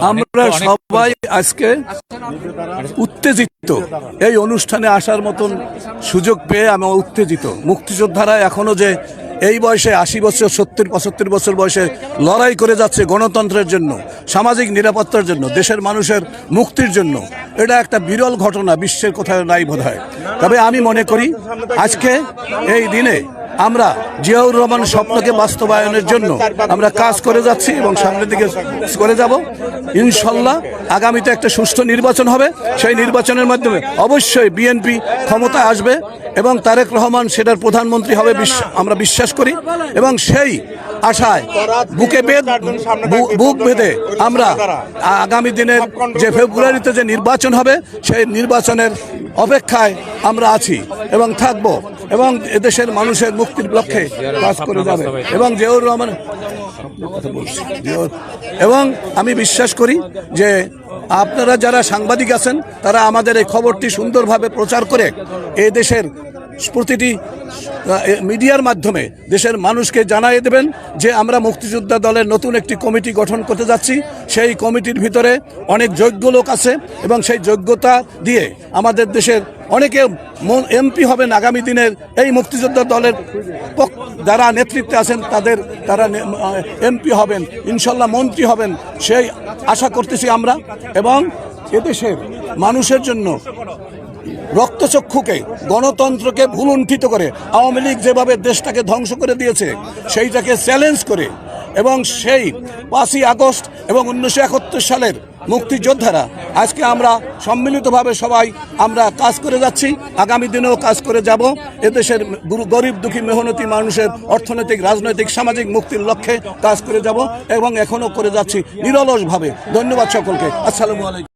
আমরা সবাই আজকে উত্তেজিত। এই অনুষ্ঠানে আসার মতন সুযোগ পেয়ে আমি উত্তেজিত। মুক্তিযোদ্ধারা এখনও যে এই বয়সে আশি বছর সত্তর পঁচাত্তর বছর বয়সে লড়াই করে যাচ্ছে গণতন্ত্রের জন্য সামাজিক নিরাপত্তার জন্য দেশের মানুষের মুক্তির জন্য এটা একটা বিরল ঘটনা বিশ্বের কোথায় নাই বোধ হয় তবে আমি মনে করি আজকে এই দিনে আমরা জিয়াউর রহমান স্বপ্নকে বাস্তবায়নের জন্য আমরা কাজ করে যাচ্ছি এবং সামনের দিকে করে যাব। ইনশাল্লাহ আগামীতে একটা সুষ্ঠু নির্বাচন হবে। সেই নির্বাচনের মাধ্যমে অবশ্যই বিএনপি ক্ষমতা আসবে এবং তারেক রহমান সেটার প্রধানমন্ত্রী হবে বিশ্ব- আমরা বিশ্বাস করি। এবং সেই আশায় বুকে বেদ বুক বেঁধে আমরা আগামী দিনের যে ফেব্রুয়ারিতে যে নির্বাচন হবে, সেই নির্বাচনের অপেক্ষায় আমরা আছি এবং থাকব এবং এদেশের মানুষের মুক্তির লক্ষ্যে কাজ করে যাবে এবং জিয়াউর রহমান। এবং আমি বিশ্বাস করি যে আপনারা যারা সাংবাদিক আছেন, তারা আমাদের এই খবরটি সুন্দরভাবে প্রচার করে এই দেশের প্রতিটি মিডিয়ার মাধ্যমে দেশের মানুষকে জানিয়ে দেবেন যে আমরা মুক্তিযোদ্ধা দলের নতুন একটি কমিটি গঠন করতে যাচ্ছি। সেই কমিটির ভিতরে অনেক যোগ্য লোক আছে এবং সেই যোগ্যতা দিয়ে আমাদের দেশের অনেকে এমপি হবেন আগামী দিনের এই মুক্তিযোদ্ধা দলের যারা নেতৃত্বে আছেন তাদের, তারা এমপি হবেন, ইনশাল্লাহ মন্ত্রী হবেন, সেই আশা করতেছি আমরা। এবং এদেশের মানুষের জন্য রক্তচক্ষুকে গণতন্ত্রকে ভুলুণ্ঠিত করে আওয়ামী লীগ যেভাবে দেশটাকে ধ্বংস করে দিয়েছে, সেইটাকে চ্যালেঞ্জ করে এবং সেই পাঁচই আগস্ট এবং উনিশশো একাত্তর সালের মুক্তিযোদ্ধারা, আজকে আমরা সম্মিলিতভাবে সবাই আমরা কাজ করে যাচ্ছি, আগামী দিনেও কাজ করে যাব। এদেশের গুরু- গরিব দুঃখী মেহনতি মানুষের অর্থনৈতিক, রাজনৈতিক, সামাজিক মুক্তির লক্ষ্যে কাজ করে যাব এবং এখনও করে যাচ্ছি নিরলসভাবে। ধন্যবাদ সকলকে। আসসালামু আলাইকুম।